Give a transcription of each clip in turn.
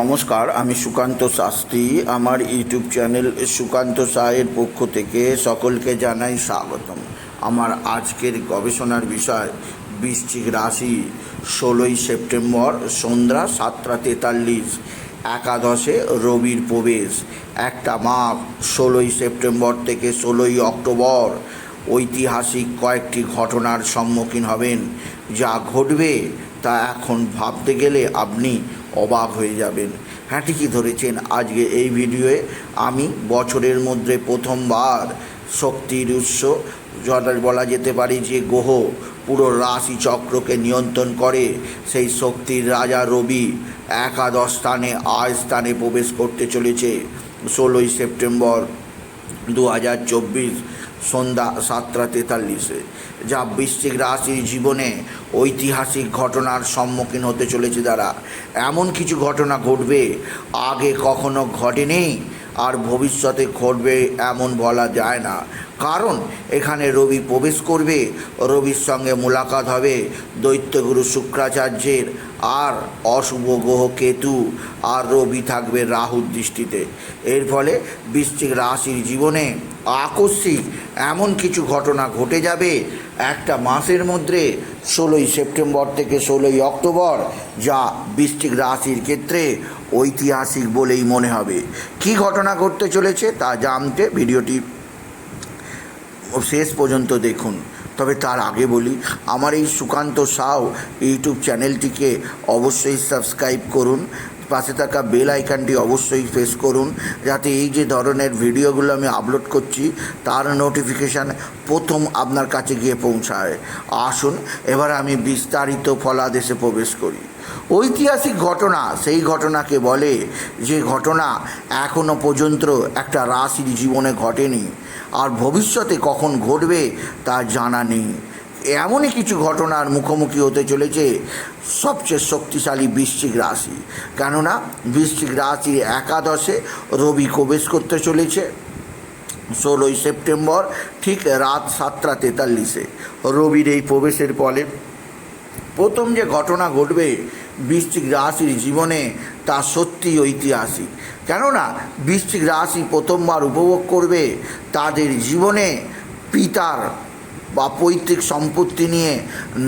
নমস্কার, আমি সুকান্ত শাস্ত্রী। আমার ইউটিউব চ্যানেল সুকান্ত সায়ের পক্ষ থেকে সকলকে জানাই স্বাগতম। আমার আজকের গবেষণার বিষয়, বৃশ্চিক রাশি, ষোলোই সেপ্টেম্বর, সন্ধ্যা সাতটা তেতাল্লিশ, একাদশে রবির প্রবেশ। একটা মাপ ষোলোই সেপ্টেম্বর থেকে ষোলোই অক্টোবর। ঐতিহাসিক কয়েকটি ঘটনার সম্মুখীন হবেন। যা ঘটবে তা এখন ভাবতে গেলে আপনি অবাক হয়ে যাবেন। হ্যাঁ ঠিকই ধরেছেন? আজকে এই ভিডিওয়ে আমি বছরের মধ্যে প্রথমবার শক্তির উৎস যেটা বলা যেতে পারে যে গ্রহ, পুরো রাশি চক্রকে নিয়ন্ত্রণ করে। সেই শক্তির রাজা রবি একাদশ স্থানে, আয় স্থানে প্রবেশ করতে চলেছে। ষোলোই সেপ্টেম্বর দু হাজার চব্বিশ সন্ধ্যা সাতটা তেতাল্লিশে, যা বৃশ্চিক রাশির জীবনে ঐতিহাসিক ঘটনার সম্মুখীন হতে চলেছে তারা এমন কিছু ঘটনা ঘটবে, আগে কখনো ঘটেনি, আর ভবিষ্যতে ঘটবে এমন বলা যায় না। কারণ, এখানে রবি প্রবেশ করবে, রবির সঙ্গে মোলাকাত হবে দৈত্যগুরু শুক্রাচার্যের আর অশুভ গ্রহ কেতু, আর রবি থাকবে রাহুর দৃষ্টিতে। এর ফলে বৃশ্চিক রাশির জীবনে আকস্মিক এমন কিছু ঘটনা ঘটে যাবে একটা মাসের মধ্যে, ষোলোই সেপ্টেম্বর থেকে ষোলোই অক্টোবর, যা বৃশ্চিক রাশির ক্ষেত্রে ঐতিহাসিক বলেই মনে হবে। কি ঘটনা ঘটতে চলেছে তা জানতে ভিডিওটি শেষ পর্যন্ত দেখুন। তবে তার আগে বলি, আমার এই সুকান্ত সাউ ইউটিউব চ্যানেলটিকে অবশ্যই সাবস্ক্রাইব করুন। পাশে থাকা বেল আইকনটি অবশ্যই প্রেস করুন, যাতে এই যে ধরনের ভিডিওগুলো আমি আপলোড করছি, তার নোটিফিকেশান প্রথম আপনার কাছে গিয়ে পৌঁছায়। আসুন, এবার আমি বিস্তারিত ফলাদেশে প্রবেশ করি। ঐতিহাসিক ঘটনা, সেই ঘটনাকে বলে যে ঘটনা এখনও পর্যন্ত একটা রাশির জীবনে ঘটেনি, আর ভবিষ্যতে কখন ঘটবে তা জানা নেই। এমনই কিছু ঘটনার মুখোমুখি হতে চলেছে সবচেয়ে শক্তিশালী বৃশ্চিক রাশি। কেননা, বৃশ্চিক রাশির একাদশে রবি প্রবেশ করতে চলেছে। ষোলোই সেপ্টেম্বর, ঠিক রাত সাতটা তেতাল্লিশে রবির এই প্রবেশের ফলে প্রথম যে ঘটনা ঘটবে বৃশ্চিক রাশির জীবনে তা সত্যি ঐতিহাসিক। কেননা, বৃশ্চিক রাশি প্রথমবার উপভোগ করবে তাদের জীবনে পিতার বা পৈতৃক সম্পত্তি নিয়ে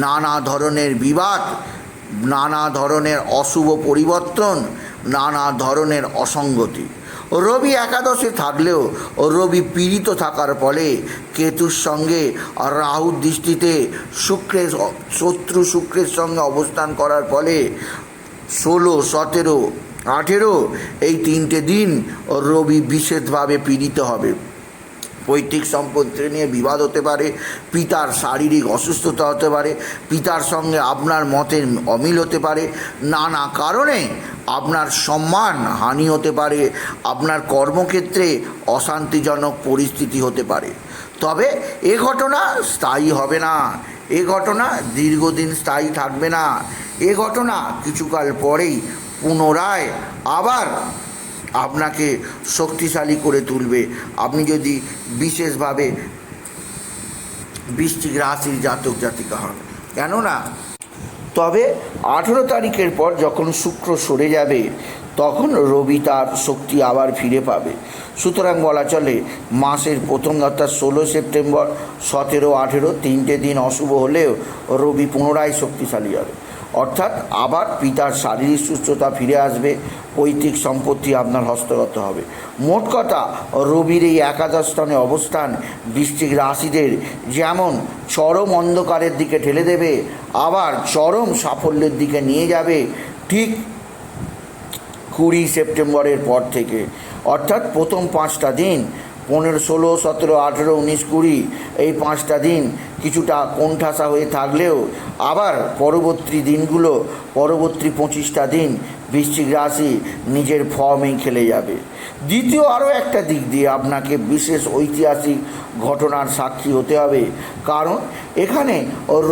নানা ধরনের বিবাদ, নানা ধরনের অশুভ পরিবর্তন, নানা ধরনের অসঙ্গতি। রবি একাদশে থাকলেও রবি পীড়িত থাকার ফলে কেতুর সঙ্গে রাহুর দৃষ্টিতে শুক্রের শত্রু শুক্রের সঙ্গে অবস্থান করার ফলে ষোলো, সতেরো, আঠেরো এই তিনটে দিন রবি বিশেষভাবে পীড়িত হবে। পৈতৃক সম্পত্তি নিয়ে বিবাদ হতে পারে, পিতার শারীরিক অসুস্থতা হতে পারে, পিতার সঙ্গে আপনার মতের অমিল হতে পারে, নানা কারণে আপনার সম্মান হানি হতে পারে, আপনার কর্মক্ষেত্রে অশান্তিজনক পরিস্থিতি হতে পারে। তবে এ ঘটনা স্থায়ী হবে না, এ ঘটনা দীর্ঘদিন স্থায়ী থাকবে না, এ ঘটনা কিছুকাল পরেই পুনরায় আবার আপনাকে শক্তিশালী করে তুলবে। আপনি যদি বিশেষভাবে বৃষ্টিক রাশির জাতক জাতিকা হন। কেননা, তবে আঠেরো তারিখের পর যখন শুক্র সরে যাবে, তখন রবি তার শক্তি আবার ফিরে পাবে। সুতরাং বলা চলে, মাসের প্রথম অর্থাৎ ষোলো সেপ্টেম্বর, সতেরো আঠেরো তিনটে দিন অশুভ হলেও রবি পুনরায় শক্তিশালী হবে। অর্থাৎ আবার পিতার শারীরিক সুস্থতা ফিরে আসবে, পৈতৃক সম্পত্তি আপনার হস্তগত হবে। মোট কথা, রবির এই একাদশ স্থানে অবস্থান বৃশ্চিক রাশিদের যেমন চরম অন্ধকারের দিকে ঠেলে দেবে, আবার চরম সাফল্যের দিকে নিয়ে যাবে ঠিক কুড়ি সেপ্টেম্বরের পর থেকে। অর্থাৎ প্রথম পাঁচটা দিন পনেরো, ষোলো, সতেরো, আঠেরো, উনিশ, কুড়ি এই পাঁচটা দিন কিছুটা কোণঠাসা হয়ে থাকলেও আবার পরবর্তী দিনগুলো, পরবর্তী পঁচিশটা দিন বৃশ্চিক রাশি নিজের ফর্মেই খেলে যাবে। দ্বিতীয় আরও একটা দিক দিয়ে আপনাকে বিশেষ ঐতিহাসিক ঘটনার সাক্ষী হতে হবে। কারণ এখানে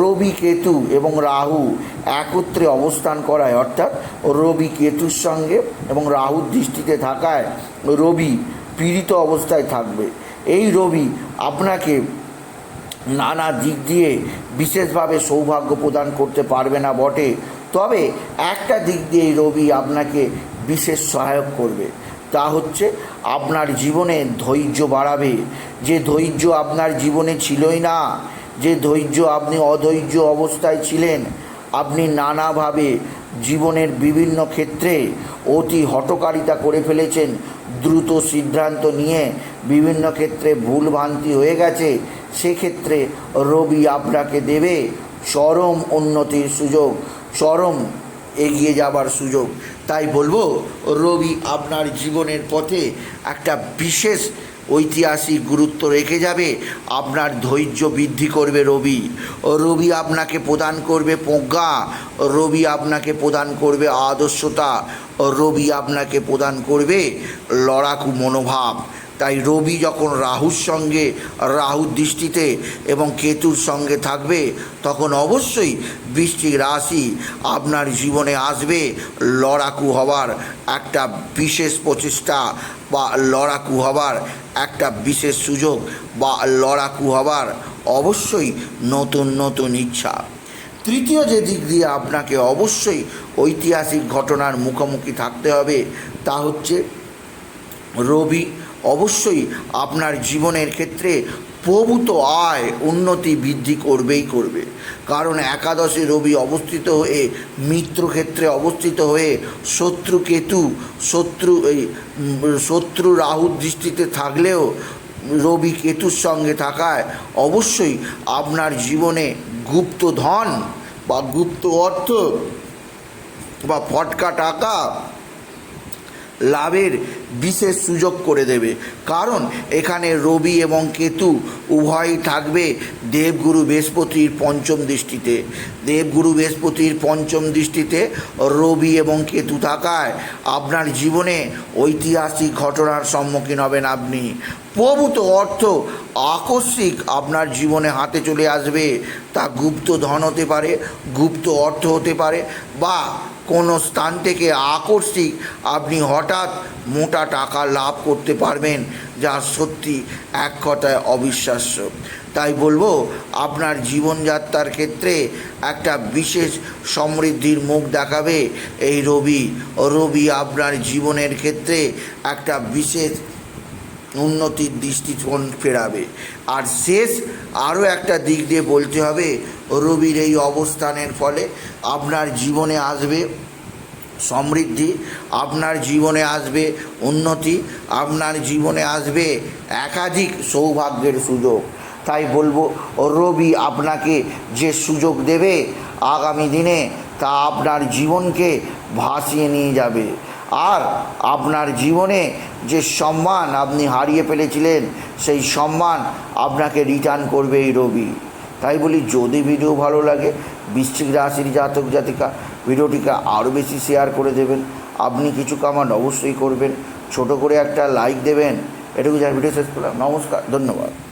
রবি কেতু এবং রাহু একত্রে অবস্থান করায়, অর্থাৎ রবি কেতুর সঙ্গে এবং রাহুর দৃষ্টিতে থাকায় রবি পীড়িত অবস্থায় থাকবে। এই রবি আপনাকে নানা দিক দিয়ে বিশেষভাবে সৌভাগ্য প্রদান করতে পারবে না বটে। তবে একটা দিক দিয়ে এই রবি আপনাকে বিশেষ সহায়ক করবে। তা হচ্ছে আপনার জীবনে ধৈর্য বাড়াবে। যে ধৈর্য আপনার জীবনে ছিলই না, যে ধৈর্য আপনি অধৈর্য অবস্থায় ছিলেন, আপনি নানাভাবে জীবনের বিভিন্ন ক্ষেত্রে অতি হটকারিতা করে ফেলেছেন। দ্রুত সিদ্ধান্ত নিয়ে বিভিন্ন ক্ষেত্রে ভুলভ্রান্তি হয়ে গেছে। সেক্ষেত্রে রবি আপনাকে দেবে চরম উন্নতির সুযোগ, চরম এগিয়ে যাবার সুযোগ। তাই বলব, রবি আপনার জীবনের পথে একটা বিশেষ ঐতিহাসিক গুরুত্ব রেখে যাবে, আপনার ধৈর্য বৃদ্ধি করবে রবি। রবি আপনাকে প্রদান করবে প্রজ্ঞা রবি আপনাকে প্রদান করবে আদর্শতা, রবি আপনাকে প্রদান করবে লড়াকু মনোভাব। তাই রবি যখন রাহুর সঙ্গে, রাহুর দৃষ্টিতে এবং কেতুর সঙ্গে থাকবে, তখন অবশ্যই বৃষ্টিক রাশি আপনার জীবনে আসবে। লড়াকু হওয়ার একটা বিশেষ প্রচেষ্টা বা লড়াকু হওয়ার একটা বিশেষ সুযোগ বা লড়াকু হবার অবশ্যই নতুন নতুন ইচ্ছা। তৃতীয় যে দিক দিয়ে আপনাকে অবশ্যই ঐতিহাসিক ঘটনার মুখোমুখি থাকতে হবে, তা হচ্ছে রবি অবশ্যই আপনার জীবনের ক্ষেত্রে প্রভূত আয় উন্নতি বৃদ্ধি করবেই করবে। কারণ একাদশে রবি অবস্থিত হয়ে, মিত্র ক্ষেত্রে অবস্থিত হয়ে, শত্রু কেতু, শত্রু এই শত্রু রাহুর দৃষ্টিতে থাকলেও রবি কেতুর সঙ্গে থাকায় অবশ্যই আপনার জীবনে গুপ্ত ধন বা গুপ্ত অর্থ বা ফটকা টাকা লাভের বিশেষ সুযোগ করে দেবে। কারণ এখানে রবি এবং কেতু উভয়ই থাকবে দেবগুরু বৃহস্পতির পঞ্চম দৃষ্টিতে। দেবগুরু বৃহস্পতির পঞ্চম দৃষ্টিতে রবি এবং কেতু থাকায় আপনার জীবনে ঐতিহাসিক ঘটনার সম্মুখীন হবেন আপনি। প্রভূত অর্থ আকস্মিক আপনার জীবনে হাতে চলে আসবে। তা গুপ্ত ধন হতে পারে, গুপ্ত অর্থ হতে পারে বা কোনো স্থান থেকে আকস্মিক আপনি হঠাৎ মোটা টাকা লাভ করতে পারবেন, যা সত্যি এক কথায় অবিশ্বাস্য। তাই বলব, আপনার জীবনযাত্রার ক্ষেত্রে একটা বিশেষ সমৃদ্ধির মুখ দেখাবে এই রবি। রবি আপনার জীবনের ক্ষেত্রে একটা বিশেষ উন্নতির দৃষ্টিকোণ ফেরাবে। আর শেষ আরও একটা দিক দিয়ে বলতে হবে, রবির এই অবস্থানের ফলে আপনার জীবনে আসবে সমৃদ্ধি, আপনার জীবনে আসবে উন্নতি, আপনার জীবনে আসবে একাধিক সৌভাগ্যের সুযোগ। তাই বলব, রবি আপনাকে যে সুযোগ দেবে, আগামী দিনে তা আপনার জীবনকে ভাসিয়ে নিয়ে যাবে। আর আপনার জীবনে যে সম্মান আপনি হারিয়ে ফেলেছিলেন, সেই সম্মান আপনাকে রিটার্ন করবে এই রবি। তাই বলি, যদি ভিডিও ভালো লাগে, বৃশ্চিক রাশির জাতক জাতিকা, ভিডিওটিকে আরও বেশি শেয়ার করে দেবেন। আপনি কিছু কামান অবশ্যই করবেন। ছোট করে একটা লাইক দেবেন। এটুকু যা ভিডিও শেষ করলাম। নমস্কার, ধন্যবাদ।